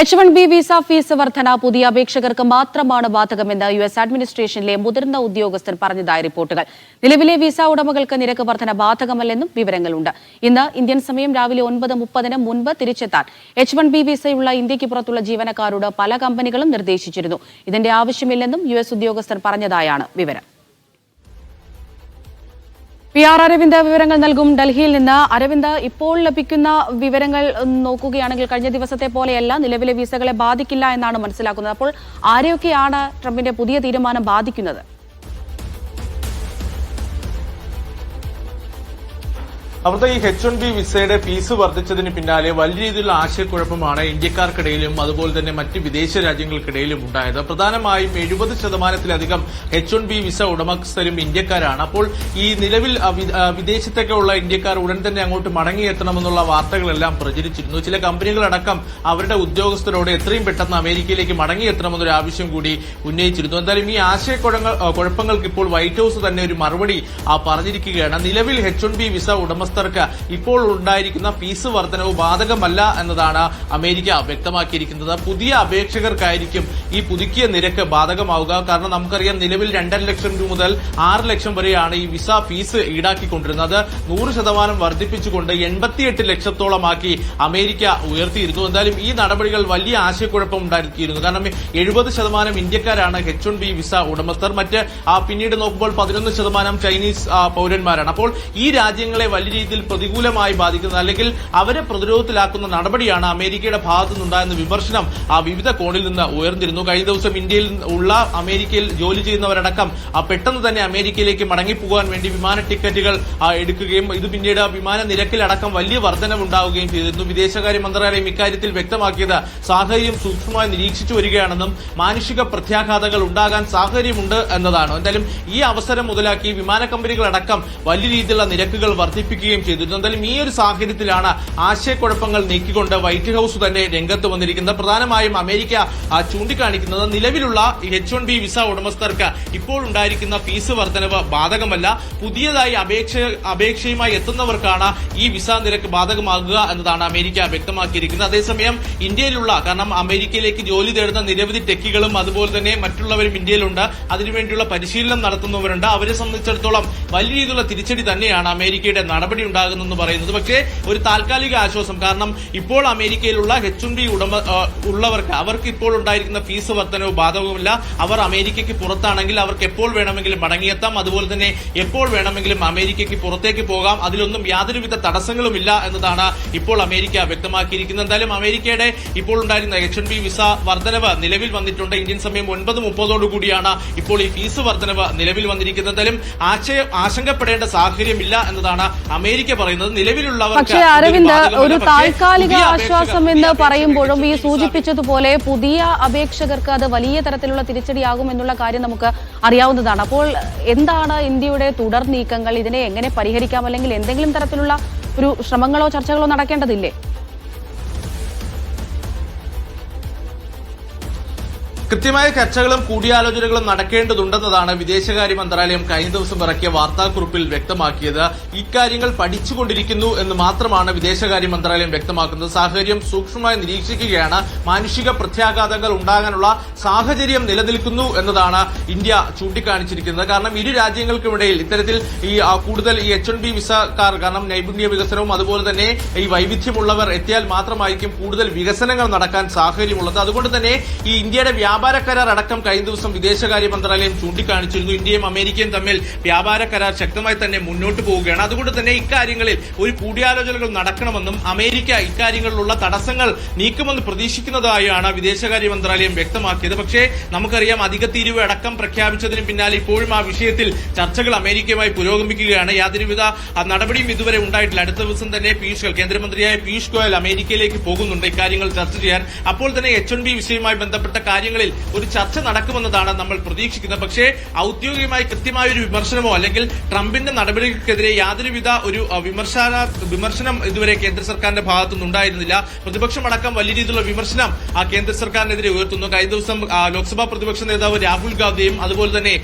H one B visa fees വർധന പുതിയ അപേക്ഷകർക്ക് മാത്രമാണ് ബാധകമെന്ന് യു എസ് അഡ്മിനിസ്ട്രേഷനിലെ മുതിർന്ന ഉദ്യോഗസ്ഥർ പറഞ്ഞതായി റിപ്പോർട്ടുകൾ. നിലവിലെ വിസ ഉടമകൾക്ക് നിരക്ക് വർധന ബാധകമല്ലെന്നും വിവരങ്ങളുണ്ട്. ഇന്ന് ഇന്ത്യൻ സമയം രാവിലെ ഒൻപത് മുപ്പതിന് മുൻപ് തിരിച്ചെത്താൻ. എച്ച് വൺ ബി വിസയുള്ള ഇന്ത്യയ്ക്ക് പുറത്തുള്ള ജീവനക്കാരോട് പല കമ്പനികളും നിർദ്ദേശിച്ചിരുന്നു. ഇതിന്റെ ആവശ്യമില്ലെന്നും യു എസ് ഉദ്യോഗസ്ഥർ പറഞ്ഞതായാണ് വിവരം. പി ആർ അരവിന്ദ് വിവരങ്ങൾ നൽകും ഡൽഹിയിൽ നിന്ന്. അരവിന്ദ് ഇപ്പോൾ ലഭിക്കുന്ന വിവരങ്ങൾ നോക്കുകയാണെങ്കിൽ കഴിഞ്ഞ ദിവസത്തെ പോലെയല്ല. നിലവിലെ വിസകളെ ബാധിക്കില്ല എന്നാണ് മനസ്സിലാക്കുന്നത്. അപ്പോൾ ആരെയൊക്കെയാണ് ട്രംപിന്റെ പുതിയ തീരുമാനം ബാധിക്കുന്നത്? അവിടുത്തെ ഈ എച്ച് വൺ ബി വിസയുടെ ഫീസ് വർദ്ധിച്ചതിന് പിന്നാലെ വലിയ രീതിയിലുള്ള ആശയക്കുഴപ്പമാണ് ഇന്ത്യക്കാർക്കിടയിലും അതുപോലെ തന്നെ മറ്റ് വിദേശ രാജ്യങ്ങൾക്കിടയിലും ഉണ്ടായത്. പ്രധാനമായും എഴുപത് ശതമാനത്തിലധികം എച്ച് വൺ ബി വിസ ഉടമസ്ഥരും ഇന്ത്യക്കാരാണ്. അപ്പോൾ ഈ നിലവിൽ വിദേശത്തേക്കുള്ള ഇന്ത്യക്കാർ ഉടൻ തന്നെ അങ്ങോട്ട് മടങ്ങിയെത്തണമെന്നുള്ള വാർത്തകളെല്ലാം പ്രചരിച്ചിരുന്നു. ചില കമ്പനികളടക്കം അവരുടെ ഉദ്യോഗസ്ഥരോട് എത്രയും പെട്ടെന്ന് അമേരിക്കയിലേക്ക് മടങ്ങിയെത്തണമെന്നൊരു ആവശ്യം കൂടി ഉന്നയിച്ചിരുന്നു. എന്തായാലും ഈ ആശയക്കുഴപ്പങ്ങൾക്ക് ഇപ്പോൾ വൈറ്റ് ഹൌസ് തന്നെ ഒരു മറുപടി പറഞ്ഞിരിക്കുകയാണ്. നിലവിൽ എച്ച് വൺ ബി വിസ ഉടമസ്ഥർക്ക് ഇപ്പോൾ ഉണ്ടായിരിക്കുന്ന ഫീസ് വർധനവ് ബാധകമല്ല എന്നതാണ് അമേരിക്ക വ്യക്തമാക്കിയിരിക്കുന്നത്. പുതിയ അപേക്ഷകർക്കായിരിക്കും ഈ പുതുക്കിയ നിരക്ക് ബാധകമാവുക. കാരണം നമുക്കറിയാം നിലവിൽ രണ്ടര ലക്ഷം രൂപ മുതൽ ആറ് ലക്ഷം വരെയാണ് ഈ വിസ ഫീസ് ഈടാക്കിക്കൊണ്ടിരുന്നത്. നൂറ് ശതമാനം വർദ്ധിപ്പിച്ചുകൊണ്ട് എൺപത്തിയെട്ട് ലക്ഷത്തോളമാക്കി അമേരിക്ക ഉയർത്തിയിരുന്നു. എന്തായാലും ഈ നടപടികൾ വലിയ ആശയക്കുഴപ്പം ഉണ്ടാക്കിയിരുന്നു. കാരണം എഴുപത് ശതമാനം ഇന്ത്യക്കാരാണ് എച്ച് വൺ ബി വിസ ഉടമസ്ഥർ. മറ്റ് പിന്നീട് നോക്കുമ്പോൾ പതിനൊന്ന് ശതമാനം ചൈനീസ് പൌരന്മാരാണ്. അപ്പോൾ ഈ രാജ്യങ്ങളെ വലിയ രീതിയിൽ പ്രതികൂലമായി ബാധിക്കുന്നത് അല്ലെങ്കിൽ അവരെ പ്രതിരോധത്തിലാക്കുന്ന നടപടിയാണ് അമേരിക്കയുടെ ഭാഗത്തു നിന്നുണ്ടായെന്ന വിമർശനം ആ വിവിധ കോണിൽ നിന്ന് ഉയർന്നിരുന്നു. കഴിഞ്ഞ ദിവസം ഇന്ത്യയിൽ ഉള്ള അമേരിക്കയിൽ ജോലി ചെയ്യുന്നവരടക്കം പെട്ടെന്ന് തന്നെ അമേരിക്കയിലേക്ക് മടങ്ങിപ്പോകാൻ വേണ്ടി വിമാന ടിക്കറ്റുകൾ എടുക്കുകയും ഇത് പിന്നീട് വിമാന നിരക്കിലടക്കം വലിയ വർധനവുണ്ടാവുകയും ചെയ്തിരുന്നു. വിദേശകാര്യ മന്ത്രാലയം ഇക്കാര്യത്തിൽ വ്യക്തമാക്കിയത് സാഹചര്യം സൂക്ഷ്മമായി നിരീക്ഷിച്ചു വരികയാണെന്നും മാനുഷിക പ്രത്യാഘാതങ്ങൾ ഉണ്ടാകാൻ സാഹചര്യമുണ്ട് എന്നതാണ്. എന്തായാലും ഈ അവസരം മുതലാക്കി വിമാന കമ്പനികളടക്കം വലിയ രീതിയിലുള്ള നിരക്കുകൾ വർദ്ധിപ്പിക്കുകയും ചെയ്തിരുന്നു. എന്തായാലും ഈ ഒരു സാഹചര്യത്തിലാണ് ആശയക്കുഴപ്പങ്ങൾ നീക്കിക്കൊണ്ട് വൈറ്റ് ഹൌസ് തന്നെ രംഗത്ത് വന്നിരിക്കുന്നത്. പ്രധാനമായും അമേരിക്ക ചൂണ്ടിക്കാണിക്കുന്നത് നിലവിലുള്ള എച്ച് വൺ ബി വിസ ഉടമസ്ഥർക്ക് ഇപ്പോൾ ഉണ്ടായിരിക്കുന്ന ഫീസ് വർധനവ് ബാധകമല്ല. പുതിയതായി അപേക്ഷ അപേക്ഷയുമായി എത്തുന്നവർക്കാണ് ഈ വിസ നിരക്ക് ബാധകമാകുക എന്നതാണ് അമേരിക്ക വ്യക്തമാക്കിയിരിക്കുന്നത്. അതേസമയം ഇന്ത്യയിലുള്ള കാരണം അമേരിക്കയിലേക്ക് ജോലി തേടുന്ന നിരവധി ടെക്കികളും അതുപോലെ തന്നെ മറ്റുള്ളവരും ഇന്ത്യയിലുണ്ട്. അതിനുവേണ്ടിയുള്ള പരിശീലനം നടത്തുന്നവരുണ്ട്. അവരെ സംബന്ധിച്ചിടത്തോളം വലിയ രീതിയിലുള്ള തിരിച്ചടി തന്നെയാണ് അമേരിക്കയുടെ നടപടി ഉണ്ടാകുന്നതെന്ന് പറയുന്നത്. പക്ഷേ ഒരു താൽക്കാലിക ആശ്വാസം. കാരണം ഇപ്പോൾ അമേരിക്കയിലുള്ള എച്ച് എൻ ബി ഉടമ ഉള്ളവർക്ക് അവർക്ക് ഇപ്പോൾ ഉണ്ടായിരിക്കുന്ന ഫീസ് വർധനവ് ബാധകവുമില്ല അവർ അമേരിക്കയ്ക്ക് പുറത്താണെങ്കിൽ അവർക്ക് എപ്പോൾ വേണമെങ്കിലും മടങ്ങിയെത്താം. അതുപോലെ തന്നെ എപ്പോൾ വേണമെങ്കിലും അമേരിക്കയ്ക്ക് പുറത്തേക്ക് പോകാം. അതിലൊന്നും യാതൊരുവിധ തടസ്സങ്ങളുമില്ല എന്നതാണ് ഇപ്പോൾ അമേരിക്ക വ്യക്തമാക്കിയിരിക്കുന്നത്. എന്തായാലും അമേരിക്കയുടെ ഇപ്പോൾ ഉണ്ടായിരുന്ന എച്ച് എൻ ബി വിസ വർധനവ് നിലവിൽ വന്നിട്ടുണ്ട്. ഇന്ത്യൻ സമയം ഒൻപത് മുപ്പതോടുകൂടിയാണ് ഇപ്പോൾ ഈ ഫീസ് വർധനവ് നിലവിൽ വന്നിരിക്കുന്നത്. എന്തായാലും ആശയം ആശങ്കപ്പെടേണ്ട സാഹചര്യമില്ല എന്നതാണ് അമേരിക്ക പറയുന്നത് നിലവിലുള്ളവർക്ക് പക്ഷേ അരവിന്ദ് ഒരു താൽക്കാലിക ആശ്വാസം എന്ന് പറയുമ്പോഴും ഈ സൂചിപ്പിച്ചതുപോലെ പുതിയ അപേക്ഷകർക്ക് അത് വലിയ തരത്തിലുള്ള തിരിച്ചടിയാകും എന്നുള്ള കാര്യം നമുക്ക് അറിയാവുന്നതാണ്. അപ്പോൾ എന്താണ് ഇന്ത്യയുടെ തുടർ നീക്കങ്ങൾ? ഇതിനെ എങ്ങനെ പരിഹരിക്കാം? അല്ലെങ്കിൽ എന്തെങ്കിലും തരത്തിലുള്ള ഒരു ശ്രമങ്ങളോ ചർച്ചകളോ നടക്കേണ്ടതില്ലേ? കൃത്യമായ ചർച്ചകളും കൂടിയാലോചനകളും നടക്കേണ്ടതുണ്ടെന്നതാണ് വിദേശകാര്യ മന്ത്രാലയം കഴിഞ്ഞ ദിവസം ഇറക്കിയ വാർത്താക്കുറിപ്പിൽ വ്യക്തമാക്കിയത്. ഇക്കാര്യങ്ങൾ പഠിച്ചുകൊണ്ടിരിക്കുന്നു എന്ന് മാത്രമാണ് വിദേശകാര്യ മന്ത്രാലയം വ്യക്തമാക്കുന്നത്. സാഹചര്യം സൂക്ഷ്മമായി നിരീക്ഷിക്കുകയാണ്. മാനുഷിക പ്രത്യാഘാതങ്ങൾ ഉണ്ടാകാനുള്ള സാഹചര്യം നിലനിൽക്കുന്നു എന്നതാണ് ഇന്ത്യ ചൂണ്ടിക്കാണിച്ചിരിക്കുന്നത്. കാരണം ഇരു രാജ്യങ്ങൾക്കുമിടയിൽ ഇത്തരത്തിൽ ഈ കൂടുതൽ ഈ എച്ച് എൻ ബി വിസക്കാർ കാരണം നൈപുണ്യ വികസനവും അതുപോലെ തന്നെ ഈ വൈവിധ്യമുള്ളവർ എത്തിയാൽ മാത്രമായിരിക്കും കൂടുതൽ വികസനങ്ങൾ നടക്കാൻ സാഹചര്യമുള്ളത്. അതുകൊണ്ട് തന്നെ ഈ ഇന്ത്യയുടെ വ്യാപാര കരാർ അടക്കം കഴിഞ്ഞ ദിവസം വിദേശകാര്യ മന്ത്രാലയം ചൂണ്ടിക്കാണിച്ചിരുന്നു. ഇന്ത്യയും അമേരിക്കയും തമ്മിൽ വ്യാപാര കരാർ ശക്തമായി തന്നെ മുന്നോട്ട് പോവുകയാണ്. അതുകൊണ്ട് തന്നെ ഇക്കാര്യങ്ങളിൽ ഒരു കൂടിയാലോചനകൾ നടക്കണമെന്നും അമേരിക്ക ഇക്കാര്യങ്ങളിലുള്ള തടസ്സങ്ങൾ നീക്കുമെന്ന് പ്രതീക്ഷിക്കുന്നതായാണ് വിദേശകാര്യ മന്ത്രാലയം വ്യക്തമാക്കിയത്. പക്ഷേ നമുക്കറിയാം അധിക തീരുവ അടക്കം പ്രഖ്യാപിച്ചതിന് പിന്നാലെ ഇപ്പോഴും ആ വിഷയത്തിൽ ചർച്ചകൾ അമേരിക്കയുമായി പുരോഗമിക്കുകയാണ്. യാതൊരുവിധ നടപടിയും ഇതുവരെ ഉണ്ടായിട്ടില്ല. അടുത്ത ദിവസം തന്നെ ഗോയൽ കേന്ദ്രമന്ത്രിയായ പീയൂഷ് ഗോയൽ അമേരിക്കയിലേക്ക് പോകുന്നുണ്ട് ഇക്കാര്യങ്ങൾ ചർച്ച ചെയ്യാൻ. അപ്പോൾ തന്നെ എച്ച് എൻ ബി വിഷയവുമായി ബന്ധപ്പെട്ട കാര്യങ്ങളിൽ ഒരു ചർച്ച നടക്കുമെന്നതാണ് നമ്മൾ പ്രതീക്ഷിക്കുന്നത്. പക്ഷേ ഔദ്യോഗികമായി കൃത്യമായ ഒരു വിമർശനമോ അല്ലെങ്കിൽ ട്രംപിന്റെ നടപടികൾക്കെതിരെ യാതൊരുവിധ ഒരു വിമർശ വിമർശന ഇതുവരെ കേന്ദ്ര സർക്കാരിന്റെ ഭാഗത്തുനിന്ന് ഉണ്ടായിരുന്നില്ല പ്രതിപക്ഷമടക്കം വലിയ രീതിയിലുള്ള വിമർശനം ആ കേന്ദ്ര സർക്കാരിനെതിരെ ഉയർത്തുന്നു. കഴിഞ്ഞ ദിവസം ലോക്സഭാ പ്രതിപക്ഷ നേതാവ് രാഹുൽ ഗാന്ധിയും അതുപോലെ തന്നെ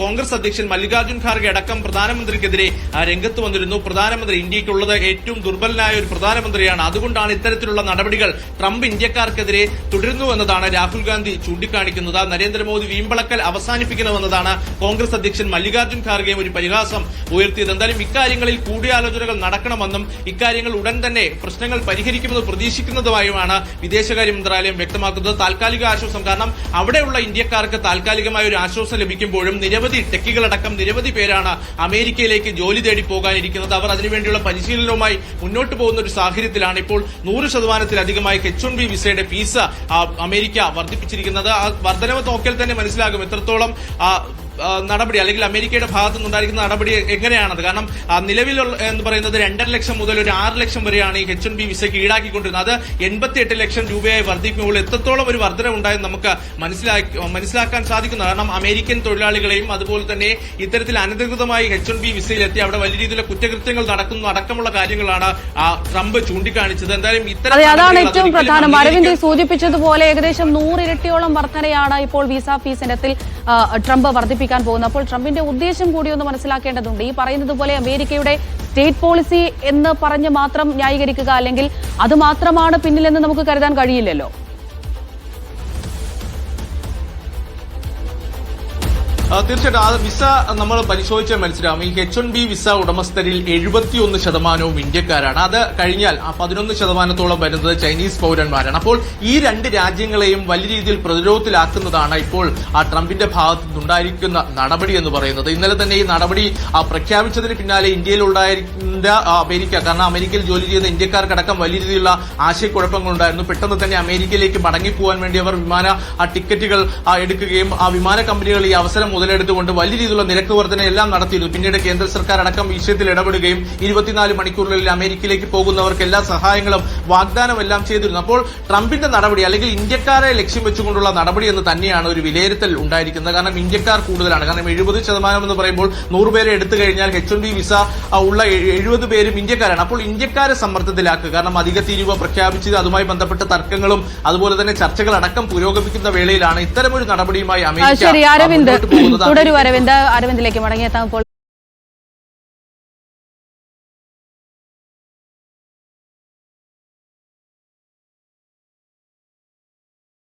കോൺഗ്രസ് അധ്യക്ഷൻ മല്ലികാർജുൻ ഖാർഗെ അടക്കം പ്രധാനമന്ത്രിക്കെതിരെ രംഗത്ത് വന്നിരുന്നു. പ്രധാനമന്ത്രി ഇന്ത്യക്കുള്ളത് ഏറ്റവും ദുർബലനായ ഒരു പ്രധാനമന്ത്രിയാണ്. അതുകൊണ്ടാണ് ഇത്തരത്തിലുള്ള നടപടികൾ ട്രംപ് ഇന്ത്യക്കാർക്കെതിരെ തുടരുന്നു എന്നതാണ് രാഹുൽ ഗാന്ധി ചൂണ്ടിക്കാണിക്കുന്നത്. നരേന്ദ്രമോദി വീമ്പളക്കൽ അവസാനിപ്പിക്കണമെന്നതാണ് കോൺഗ്രസ് അധ്യക്ഷൻ മല്ലികാർജുൻ ഖാർഗെയും ഒരു പരിഹാസം ഉയർത്തിയത്. എന്തായാലും ഇക്കാര്യങ്ങളിൽ കൂടിയാലോചനകൾ നടക്കണമെന്നും ഇക്കാര്യങ്ങൾ ഉടൻ തന്നെ പ്രശ്നങ്ങൾ പരിഹരിക്കുമെന്ന് പ്രതീക്ഷിക്കുന്നതുമായുമാണ് വിദേശകാര്യ മന്ത്രാലയം വ്യക്തമാക്കുന്നത്. താൽക്കാലിക ആശ്വാസം കാരണം അവിടെയുള്ള ഇന്ത്യക്കാർക്ക് താൽക്കാലികമായ ഒരു ആശ്വാസം ലഭിക്കുമ്പോഴും നിരവധി ടെക്കികളടക്കം നിരവധി പേരാണ് അമേരിക്കയിലേക്ക് ജോലി തേടി പോകാനിരിക്കുന്നത്. അവർ അതിനുവേണ്ടിയുള്ള പരിശീലനവുമായി മുന്നോട്ട് പോകുന്ന ഒരു സാഹചര്യത്തിലാണ് ഇപ്പോൾ നൂറ് ശതമാനത്തിലധികമായി എച്ച് വൺ ബി വിസയുടെ ഫീസ് അമേരിക്ക വർദ്ധിപ്പിച്ചിരിക്കുന്നത്. ആ വർധനവ് നോക്കിയാൽ തന്നെ മനസ്സിലാകും. എത്രത്തോളം ആ, നടപടി അല്ലെങ്കിൽ അമേരിക്കയുടെ ഭാഗത്തു നിന്നുണ്ടായിരിക്കുന്ന നടപടി എങ്ങനെയാണത്? കാരണം നിലവിലുള്ള എന്ന് പറയുന്നത് രണ്ടര ലക്ഷം മുതൽ ഒരു ആറ് ലക്ഷം വരെയാണ് ഈ എച്ച് എൻ ബി വിസയ്ക്ക് ഈടാക്കിക്കൊണ്ടിരുന്നത്. അത് എൺപത്തി എട്ട് ലക്ഷം രൂപയായി വർദ്ധിക്കുമ്പോൾ എത്രത്തോളം ഒരു വർധന ഉണ്ടായെന്ന് നമുക്ക് മനസ്സിലാക്കി മനസ്സിലാക്കാൻ സാധിക്കുന്നു. കാരണം അമേരിക്കൻ തൊഴിലാളികളെയും അതുപോലെ തന്നെ ഇത്തരത്തിൽ അനധികൃതമായി എച്ച് എൻ ബി വിസയിലെത്തി അവിടെ വലിയ രീതിയിലുള്ള കുറ്റകൃത്യങ്ങൾ നടക്കുന്നു. അടക്കമുള്ള കാര്യങ്ങളാണ് ട്രംപ് ചൂണ്ടിക്കാണിച്ചത്. എന്തായാലും ഇത്തരം അതെ അതാണ് ഏറ്റവും പ്രധാനം. അരവിന്ദ് സൂചിപ്പിച്ചതുപോലെ ഏകദേശം നൂറിരട്ടിയോളം വർധനയാണ് ഇപ്പോൾ വിസ ഫീസ് ഇനത്തിൽ ട്രംപ് വർദ്ധിപ്പിക്കാൻ പോകുന്നത് അപ്പോൾ ട്രംപിന്റെ ഉദ്ദേശം കൂടി ഒന്ന് മനസ്സിലാക്കേണ്ടതുണ്ട്. ഈ പറയുന്നത് പോലെ അമേരിക്കയുടെ സ്റ്റേറ്റ് പോളിസി എന്ന് പറഞ്ഞ് മാത്രം ന്യായീകരിക്കുക അല്ലെങ്കിൽ അത് മാത്രമാണ് പിന്നിലെന്ന് നമുക്ക് കരുതാൻ കഴിയില്ലല്ലോ. തീർച്ചയായിട്ടും. ആ വിസ നമ്മൾ പരിശോധിച്ചാൽ മനസ്സിലാവും ഈ എച്ച് വൺ ബി വിസ ഉടമസ്ഥരിൽ എഴുപത്തിയൊന്ന് ശതമാനവും ഇന്ത്യക്കാരാണ്. അത് കഴിഞ്ഞാൽ ആ പതിനൊന്ന് ശതമാനത്തോളം വരുന്നത് ചൈനീസ് പൗരന്മാരാണ്. അപ്പോൾ ഈ രണ്ട് രാജ്യങ്ങളെയും വലിയ രീതിയിൽ പ്രതിരോധത്തിലാക്കുന്നതാണ് ഇപ്പോൾ ആ ട്രംപിന്റെ ഭാഗത്തു നിന്നുണ്ടായിരിക്കുന്ന നടപടി എന്ന് പറയുന്നത്. ഇന്നലെ തന്നെ ഈ നടപടി പ്രഖ്യാപിച്ചതിന് പിന്നാലെ ഇന്ത്യയിൽ ഉണ്ടായിരുന്ന അമേരിക്ക കാരണം അമേരിക്കയിൽ ജോലി ചെയ്യുന്ന ഇന്ത്യക്കാർക്കടക്കം വലിയ രീതിയിലുള്ള ആശയക്കുഴപ്പങ്ങളുണ്ടായിരുന്നു. പെട്ടെന്ന് തന്നെ അമേരിക്കയിലേക്ക് മടങ്ങിപ്പോകാൻ വേണ്ടി അവർ വിമാന ടിക്കറ്റുകൾ എടുക്കുകയും ആ വിമാന കമ്പനികൾ ഈ അവസരം മുതലെടുത്തുകൊണ്ട് വലിയ രീതിയിലുള്ള നിരക്ക് വർധന എല്ലാം നടത്തിയിരുന്നു. പിന്നീട് കേന്ദ്ര സർക്കാർ അടക്കം വിഷയത്തിൽ ഇടപെടുകയും ഇരുപത്തിനാല് മണിക്കൂറിനുള്ളിൽ അമേരിക്കയിലേക്ക് പോകുന്നവർക്ക് എല്ലാ സഹായങ്ങളും വാഗ്ദാനം എല്ലാം ചെയ്തിരുന്നു. അപ്പോൾ ട്രംപിന്റെ നടപടി അല്ലെങ്കിൽ ഇന്ത്യക്കാരെ ലക്ഷ്യം വെച്ചുകൊണ്ടുള്ള നടപടി എന്ന് തന്നെയാണ് ഒരു വിലയിരുത്തൽ ഉണ്ടായിരിക്കുന്നത്. കാരണം ഇന്ത്യക്കാർ കൂടുതലാണ്. കാരണം എഴുപത് ശതമാനം എന്ന് പറയുമ്പോൾ നൂറ് പേരെ എടുത്തു കഴിഞ്ഞാൽ എച്ച് എൻ ബി വിസ ഉള്ള എഴുപത് പേരും ഇന്ത്യക്കാരാണ്. അപ്പോൾ ഇന്ത്യക്കാരെ സമ്മർദ്ദത്തിലാക്കുക. കാരണം അധിക തീരുവ പ്രഖ്യാപിച്ചത് അതുമായി ബന്ധപ്പെട്ട തർക്കങ്ങളും അതുപോലെ തന്നെ ചർച്ചകൾ അടക്കം പുരോഗമിക്കുന്ന വേളയിലാണ് ഇത്തരമൊരു നടപടിയുമായി അമേരിക്ക തുടരൂ അരവിന്ദ് അരവിന്ദിലേക്ക് മടങ്ങിയെത്താം. ഇപ്പോൾ